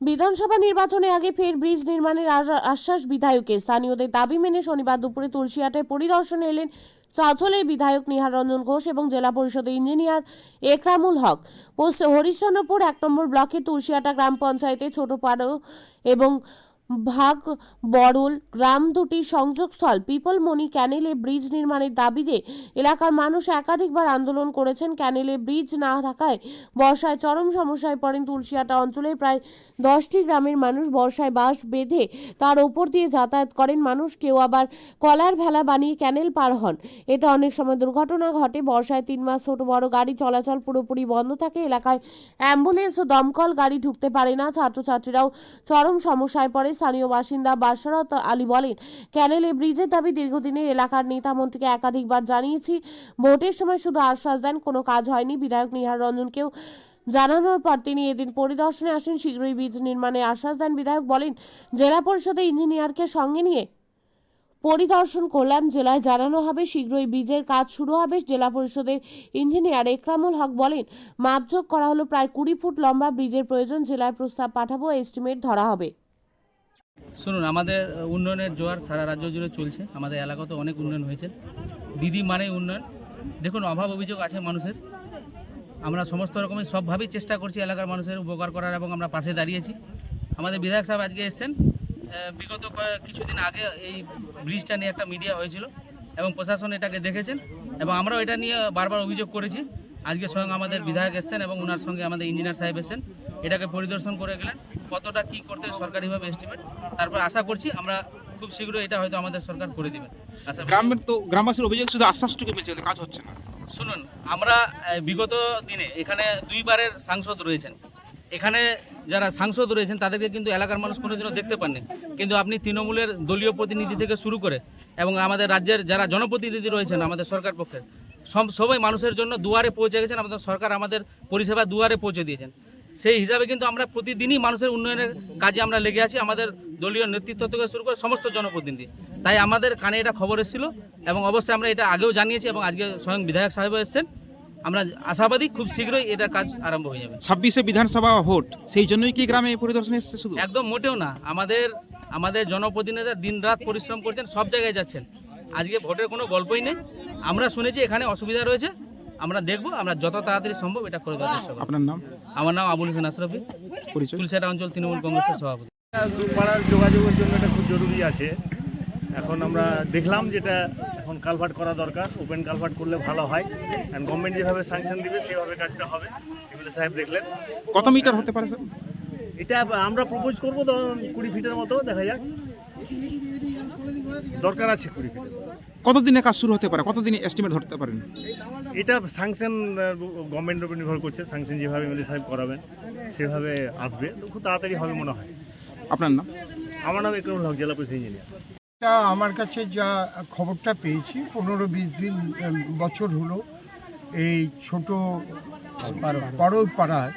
বিধানসভা নির্বাচনে আগে ফের ব্রিজ নির্মাণের আশ- আশ্বাস বিধায়কের স্থানীয়দের দাবি মেনে শনিবার দুপুরে তুলসিয়াটায় পরিদর্শনে এলেন চাঁচলের বিধায়ক নিহার রঞ্জন ঘোষ এবং জেলা পরিষদের ইঞ্জিনিয়ার একরামুল হক। পোস্ট হরিশ্চন্দ্রপুর এক নম্বর ব্লকে তুলসিয়াটা গ্রাম পঞ্চায়েতে ছোট পাড়ো এবং ভাগ, বড়ল, গ্রাম দুটির সংযোগস্থল পিপলমণি ক্যানেলে ব্রিজ নির্মাণের দাবিতে এলাকার মানুষ একাধিকবার আন্দোলন করেছেন। ক্যানেলে ব্রিজ না থাকায় বর্ষায় চরম সমস্যায় পড়েন তুলসিয়াটা অঞ্চলে প্রায় দশটি গ্রামের মানুষ। বর্ষায় বাঁশ বেঁধে তার ওপর দিয়ে যাতায়াত করেন মানুষ। কেউ আবার কলার ভেলা বানিয়ে ক্যানেল পার হন। এতে অনেক সময় দুর্ঘটনা ঘটে। বর্ষায় তিন মাস ছোট বড় গাড়ি চলাচল পুরোপুরি বন্ধ থাকে। এলাকায় অ্যাম্বুলেন্স ও দমকল গাড়ি ঢুকতে পারে না। ছাত্রছাত্রীরাও চরম সমস্যায় পড়ে। স্থানীয় বাসিন্দা বাসরত আলী বলেন ক্যানেলে ব্রিজের দাবি দীর্ঘদিনের এলাকার নেতা মন্ত্রীকে একাধিকবার জানিয়েছি। ভোটের সময় শুধু আশ্বাস দেন, কোনো কাজ হয়নি। বিধায়ক নিহার রঞ্জনকেও জানানোর পর তিনি এদিন পরিদর্শনে আসেন। শীঘ্রই ব্রিজ নির্মাণে আশ্বাস দেন। বিধায়ক বলেন, জেলা পরিষদের ইঞ্জিনিয়ারকে সঙ্গে নিয়ে পরিদর্শন করলাম, জেলায় জানানো হবে। শীঘ্রই ব্রিজের কাজ শুরু হবে। জেলা পরিষদের ইঞ্জিনিয়ার একরামুল হক বলেন মাপযোগ করা হলো প্রায় কুড়ি ফুট লম্বা ব্রিজের প্রয়োজন। জেলায় প্রস্তাব পাঠাবো, এস্টিমেট ধরা হবে। শুনুন, আমাদের উন্নয়নের জোয়ার সারা রাজ্য জুড়ে চলছে। আমাদের এলাকাতে অনেক উন্নয়ন হয়েছে। দিদি মানে উন্নয়ন। দেখুন, অভাব অভিযোগ আছে মানুষের। আমরা সমস্ত রকমের সবভাবেই চেষ্টা করছি এলাকার মানুষের উপকার করার এবং আমরা পাশে দাঁড়িয়েছি। আমাদের বিধায়ক সাহেব আজকে এসেছেন। বিগত কিছুদিন আগে এই ব্রিজটা নিয়ে একটা মিডিয়া হয়েছিল এবং প্রশাসন এটাকে দেখেছেন এবং আমরাও এটা নিয়ে বারবার অভিযোগ করেছি। আজকে স্বয়ং আমাদের বিধায়ক এসেছেন এবং ওনার সঙ্গে আমাদের ইঞ্জিনিয়ার সাহেব এসেছেন। এটাকে পরিদর্শন করে গেলেন কতটা কি করতে সরকারিভাবে এস্টিমেট তারপর আশা করছি আমরা খুব শীঘ্রই এটা হয়তো আমাদের সরকার করে দিবেন গ্রামের তো গ্রামবাসীর অভিযোগ শুধু আশ্বাসটুকু পেয়েছে কাজ হচ্ছে না। শুনুন আমরা বিগত দিনে এখানে দুইবারের সাংসদ রয়েছেন। এখানে যারা সাংসদ রয়েছেন তাদেরকে কিন্তু এলাকার মানুষ কোনোদিনও দেখতে পাননি। কিন্তু আপনি তৃণমূলের দলীয় প্রতিনিধি থেকে শুরু করে এবং আমাদের রাজ্যের যারা জনপ্রতিনিধি রয়েছেন আমাদের সরকার পক্ষে সব- সবাই মানুষের জন্য দুয়ারে পৌঁছে গেছেন আমাদের সরকার আমাদের পরিষেবা দুয়ারে পৌঁছে দিয়েছেন। সেই হিসাবে কিন্তু আমরা প্রতিদিনই মানুষের উন্নয়নের কাজে আমরা লেগে আছি আমাদের দলীয় নেতৃত্ব থেকে শুরু করে সমস্ত জনপ্রতিনিধি। তাই আমাদের কানে এটা খবর এসেছিল এবং অবশ্যই আমরা এটা আগেও জানিয়েছি এবং আজকে স্বয়ং বিধায়ক সাহেব এসেছেন। আমরা আশাবাদী খুব শীঘ্রই এটা কাজ আরম্ভ হয়ে যাবে। ছাব্বিশে বিধানসভা ভোট সেই জন্যই কি গ্রামে পরিদর্শন এসছে শুধু? একদম মোটেও না আমাদের আমাদের জনপ্রতিনিধিরা দিনরাত পরিশ্রম করছেন সব জায়গায় যাচ্ছেন। আজকে ভোটের কোনো গল্পই নেই। আমরা শুনেছি এখানে অসুবিধা রয়েছে। আমরা দেখব আমরা যত তাড়াতাড়ি সম্ভব এটা করে দেওয়ার চেষ্টা করব। আপনার নাম? আমার নাম আবুল হোসেন আশরফি। পরিচয়? অঞ্চল তৃণমূল কংগ্রেসের সভাপতি। পাড়ার যোগাযোগের জন্য এটা খুব জরুরি আছে। এখন আমরা দেখলাম যেটা এখন কালভার্ট করা দরকার ওপেন কালভার্ট করলে ভালো হয়। অ্যান্ড গভর্নমেন্ট যেভাবে স্যাংশন দিবে সেভাবে কাজটা হবে। এগুলো সাহেব দেখলেন। কত মিটার হতে পারে স্যার? এটা আমরা প্রপোজ করব ধরুন কুড়ি ফিটের মতো দেখা যাক। দরকার আছে কুড়ি ফিটের। কতদিনে কাজ শুরু হতে পারে? কতদিনে এস্টিমেট ধরতে পারেন? এটা স্যাংশন গভর্নমেন্টের উপর নির্ভর করছে। স্যাংশন যেভাবে এমএলএ সাহেব করাবেন সেভাবে আসবে। খুব তাড়াতাড়ি হবে মনে হয়। আপনার নাম? আমার নাম একরম হক জেলা পুলিশ ইঞ্জিনিয়ার এটা আমার কাছে যা খবরটা পেয়েছি পনেরো বিশ দিন বছর হলো এই ছোট পাড়ল পাড়ায়।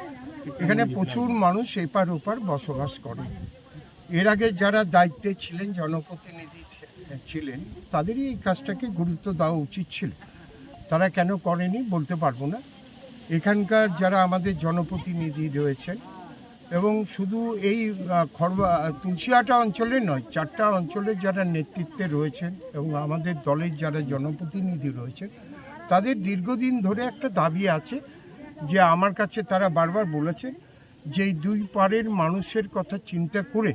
এখানে প্রচুর মানুষ এপার ওপার বসবাস করে। এর আগে যারা দায়িত্বে ছিলেন জনপ্রতিনিধি ছিলেন, তাদেরই এই কাজটাকে গুরুত্ব দেওয়া উচিত ছিল। তারা কেন করেনি বলতে পারব না। এখানকার যারা আমাদের জনপ্রতিনিধি রয়েছেন এবং শুধু এই খড়বা তুলসিয়াটা অঞ্চলে নয়, চারটা অঞ্চলের যারা নেতৃত্বে রয়েছেন এবং আমাদের দলের যারা জনপ্রতিনিধি রয়েছেন, তাদের দীর্ঘদিন ধরে একটা দাবি আছে যে আমার কাছে তারা বারবার বলেছে যে দুই পারের মানুষের কথা চিন্তা করে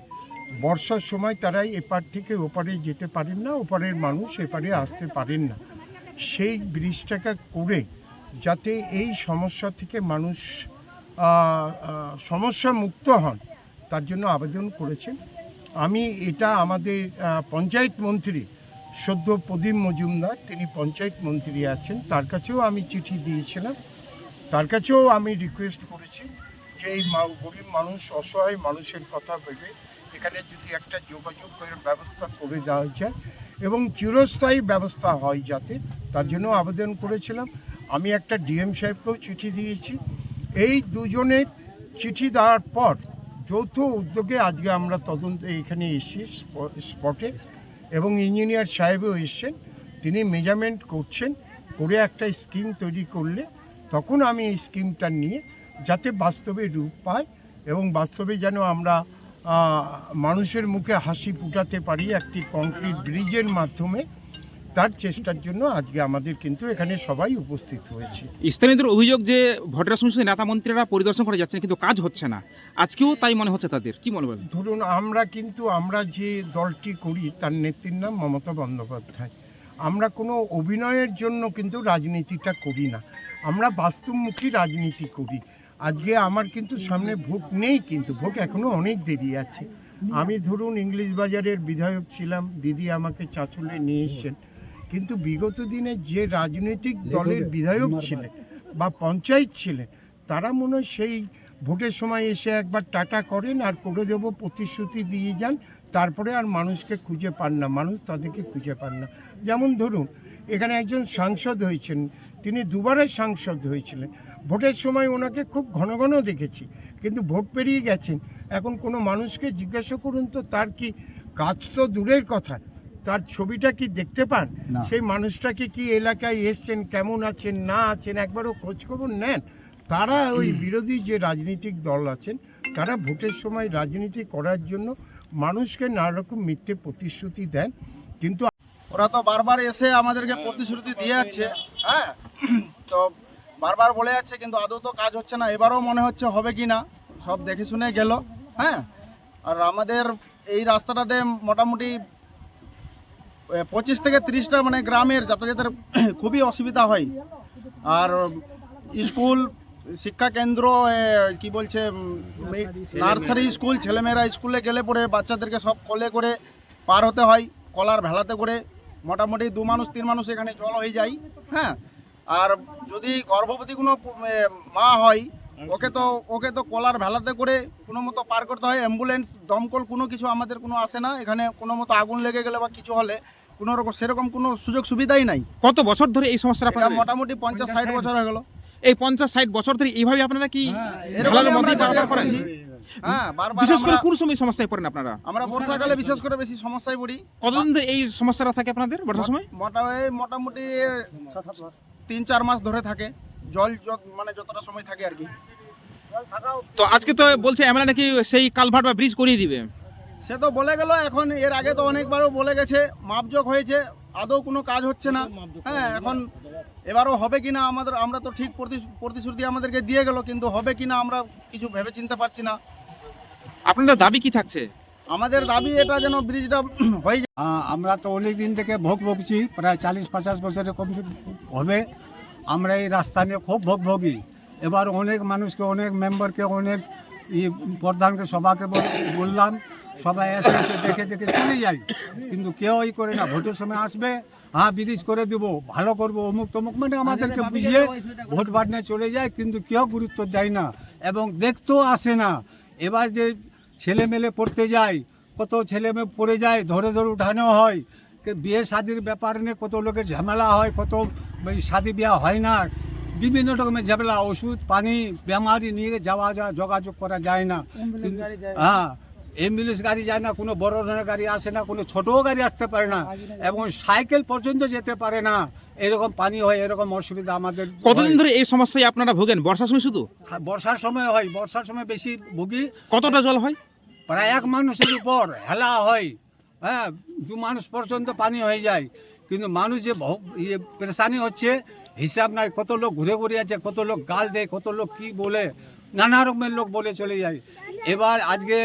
বর্ষার সময় তারাই এপার থেকে ওপারে যেতে পারেন না, ওপারের মানুষ এপারে আসতে পারেন না। সেই ব্রিজটাকে করে যাতে এই সমস্যা থেকে মানুষ সমস্যা মুক্ত হন, তার জন্য আবেদন করেছেন। আমি এটা আমাদের পঞ্চায়েত মন্ত্রী সদ্য প্রদীপ মজুমদার, তিনি পঞ্চায়েত মন্ত্রী আছেন, তার কাছেও আমি চিঠি দিয়েছিলাম। তার কাছেও আমি রিকোয়েস্ট করেছি যে এই গরিব মানুষ, অসহায় মানুষের কথা ভেবে এখানে যদি একটা যোগাযোগের ব্যবস্থা করে দেওয়া যায় এবং চিরস্থায়ী ব্যবস্থা হয় যাতে, তার জন্য আবেদন করেছিলাম। আমি একটা ডিএম সাহেবকেও চিঠি দিয়েছি। এই দুজনের চিঠি দেওয়ার পর যৌথ উদ্যোগে আজকে আমরা তদন্ত এখানে এসেছি স্প- স্পটে এবং ইঞ্জিনিয়ার সাহেবও এসছেন। তিনি মেজারমেন্ট করছেন, করে একটা স্কিম তৈরি করলে তখন আমি এই স্কিমটা নিয়ে যাতে বাস্তবে রূপ পায় এবং বাস্তবে যেন আমরা মানুষের মুখে হাসি ফুটাতে পারি একটি কংক্রিট ব্রিজের মাধ্যমে তার চেষ্টার জন্য আজকে আমাদের কিন্তু এখানে সবাই উপস্থিত হয়েছে। স্থানীয়দের অভিযোগ যে ভোটের সময় নেতা মন্ত্রীরা পরিদর্শন করে যাচ্ছেন কিন্তু কাজ হচ্ছে না। আজকেও তাই মনে হচ্ছে তাদের। কি মনে বলেন? ধরুন আমরা কিন্তু আমরা যে দলটি করি তার নেত্রীর নাম মমতা বন্দ্যোপাধ্যায়। আমরা কোনো অভিনয়ের জন্য কিন্তু রাজনীতিটা করি না। আমরা বাস্তবমুখী রাজনীতি করি। আজকে আমার কিন্তু সামনে ভোট নেই কিন্তু ভোট এখনও অনেক দেরি আছে। আমি ধরুন ইংলিশ বাজারের বিধায়ক ছিলাম দিদি আমাকে চাঁচলে নিয়ে এসছেন। কিন্তু বিগত দিনে যে রাজনৈতিক দলের বিধায়ক ছিলেন বা পঞ্চায়েত ছিলেন তারা মনে হয় সেই ভোটের সময় এসে একবার টাটা করেন আর করে দেব প্রতিশ্রুতি দিয়ে যান তারপরে আর মানুষকে খুঁজে পান না মানুষ তাদেরকে খুঁজে পান না। যেমন ধরুন এখানে একজন সাংসদ হয়েছেন তিনি দুবারের সাংসদ হয়েছিলেন। ভোটের সময় ওনাকে খুব ঘন ঘন দেখেছি কিন্তু ভোট পেরিয়ে গেছেন। এখন কোনো মানুষকে জিজ্ঞাসা করুন তো তার কি কাজ তো দূরের কথা তার ছবিটা কি দেখতে পান? সেই মানুষটাকে কি এলাকায় এসছেন কেমন আছেন না আছেন একবারও খোঁজখবর নেন? তারা ওই বিরোধী যে রাজনৈতিক দল আছেন তারা ভোটের সময় রাজনীতি করার জন্য মানুষকে নানা রকম মিথ্যে প্রতিশ্রুতি দেন কিন্তু ওরা তো বারবার এসে আমাদেরকে প্রতিশ্রুতি দিয়ে যাচ্ছে হ্যাঁ? তো বারবার বলে যাচ্ছে, কিন্তু আদৌ তো কাজ হচ্ছে না। এবারও মনে হচ্ছে হবে কি না, সব দেখে শুনে গেল হ্যাঁ? আর আমাদের এই রাস্তাটাতে মোটামুটি পঁচিশ থেকে তিরিশটা মানে গ্রামের যাতায়াতের খুবই অসুবিধা হয়। আর স্কুল, শিক্ষা কেন্দ্র কি বলছে নার্সারি স্কুল, ছেলেমেয়েরা স্কুলে গেলে পরে বাচ্চাদেরকে সব কোলে করে পার হতে হয়, কলার ভেলাতে করে। মোটামুটি দু মানুষ, তিন মানুষ এখানে জল হয়ে যায় হ্যাঁ? আর যদি গর্ভবতী কোনো মা হয় ওকে তো ওকে তো কলার ভেলাতে করে কোনো মতো পার করতে হয় অ্যাম্বুলেন্স দমকল কোনো কিছু আমাদের কোনো আসে না এখানে কোনো মতো আগুন লেগে গেলে বা কিছু হলে কোনো রকম সেরকম কোনো সুযোগ সুবিধাই নাই। কত বছর ধরে এই সমস্যাটা মোটামুটি পঞ্চাশ ষাট বছর হয়ে গেল। এই পঞ্চাশ ষাট বছর ধরে এইভাবে আপনারা কি। হ্যাঁ বিশেষ করে কোন সময় সমস্যায় পড়েন আপনারা? আমরা বর্ষাকালে বিশেষ করে বেশি সমস্যায় পড়ি। কতদিন ধরে এই সমস্যাটা থাকে আপনাদের বর্ষার সময়? মোটা মোটামুটি তিন চার মাস ধরে থাকে। জল যত- মানে যতটা সময় থাকে আর কি। তো আজকে তো বলছে এমএলএ নাকি সেই কালভার্ট বা ব্রিজ করিয়ে দিবে। সে তো বলে গেল এখন এর আগে তো অনেকবারও বলে গেছে মাপজোক হয়েছে আদৌ কোনো কাজ হচ্ছে না। হ্যাঁ এখন এবারও হবে কিনা আমাদের আমরা তো ঠিক প্রতি- প্রতিশ্রুতি আমাদেরকে দিয়ে গেল কিন্তু হবে কিনা আমরা কিছু ভেবে চিনতে পারছি না। আপনাদের দাবি কি থাকছে? আমাদের দাবি এটা যেন ব্রিজটা হয়ে যায়। আমরা তো অনেক দিন থেকে ভোগ ভুগছি প্রায় চালিশ পঞ্চাশ বছরের কম হবে। আমরা এই রাস্তা নিয়ে খুব ভোগ ভোগি। এবার অনেক মানুষকে অনেক মেম্বারকে অনেক ই প্রধানকে সবাকে বল- বললাম সবাই এসে এসে দেখে দেখে চলে যায় কিন্তু কেউ এই করে না ভোটের সময় আসবে হ্যাঁ ব্রিজ করে দিব ভালো করব অমুক তমুক মানে আমাদেরকে বুঝিয়ে ভোট বাড়নে চলে যায় কিন্তু কেউ গুরুত্ব দেয় না। এবং দেখতেও আসে না। এবার যে ছেলে মেলে পড়তে যায় কত ছেলে মেয়ে পড়ে যায় ধরে ধরে উঠানো হয়। বিয়ে শাদির ব্যাপার নিয়ে কত লোকের ঝামেলা হয় কত শাদি বিয়া হয় না। বিভিন্ন রকমের ঝামেলা ওষুধ পানি বেমারি নিয়ে যাওয়া যা যোগাযোগ করা যায় না। হ্যাঁ অ্যাম্বুলেন্স গাড়ি যায় না কোনো বড় ধরনের গাড়ি আসে না কোনো ছোটও গাড়ি আসতে পারে না। এবং সাইকেল পর্যন্ত যেতে পারে না। এরকম পানি হয় এরকম অসুবিধা আমাদের কতদিন হয়। ধরে এই সমস্যায় আপনারা ভোগেন? বর্ষার সময় শুধু? বর্ষার সময় হয় বর্ষার সময় বেশি ভুগি। কতটা জল হয়? প্রায় এক মানুষের উপর হেলা হয়। হ্যাঁ দু মানুষ পর্যন্ত পানি হয়ে যায়। কিন্তু মানুষ যে ইয়ে পেরেশানি হচ্ছে হিসাব নাই কত লোক ঘুরে ঘুরে আছে কত লোক গাল দেয় কত লোক কি বলে নানা রকমের লোক বলে চলে যায়। এবার আজকে